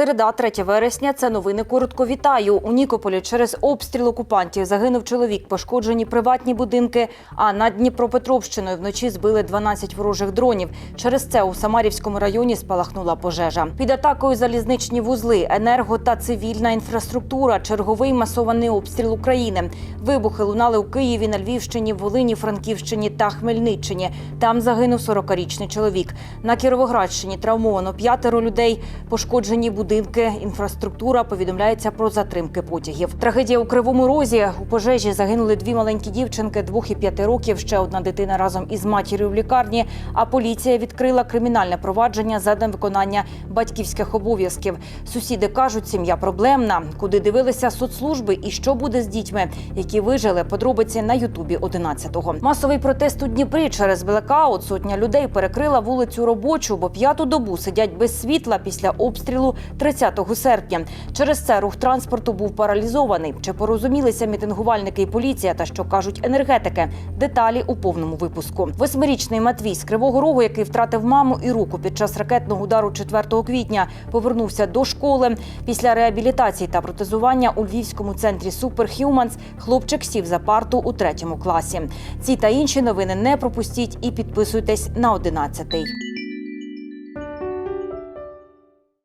Середа, 3 вересня. Це новини коротко вітаю. У Нікополі через обстріл окупантів загинув чоловік, пошкоджені приватні будинки. А над Дніпропетровщиною вночі збили 12 ворожих дронів. Через це у Самарівському районі спалахнула пожежа. Під атакою залізничні вузли, енерго та цивільна інфраструктура. Черговий масований обстріл України. Вибухи лунали у Києві, на Львівщині, Волині, Франківщині та Хмельниччині. Там загинув 40-річний чоловік. На Кіровоградщині травмовано п'ятеро людей. Пошкоджені будинки, інфраструктура. Повідомляється про затримки потягів. Трагедія у Кривому Розі. У пожежі загинули дві маленькі дівчинки, двох і п'яти років. Ще одна дитина разом із матір'ю в лікарні. А поліція відкрила кримінальне провадження за невиконання батьківських обов'язків. Сусіди кажуть, сім'я проблемна. Куди дивилися соцслужби і що буде з дітьми, які вижили. Подробиці на Ютубі 11-го. Масовий протест у Дніпрі через блекаут. Сотня людей перекрила вулицю робочу, бо п'яту добу сидять без світла після обстрілу 30 серпня. Через це рух транспорту був паралізований. Чи порозумілися мітингувальники і поліція та що кажуть енергетики? Деталі у повному випуску. Восьмирічний Матвій з Кривого Рогу, який втратив маму і руку під час ракетного удару 4 квітня, повернувся до школи. Після реабілітації та протезування у Львівському центрі Superhumans хлопчик сів за парту у третьому класі. Ці та інші новини не пропустіть і підписуйтесь на 11.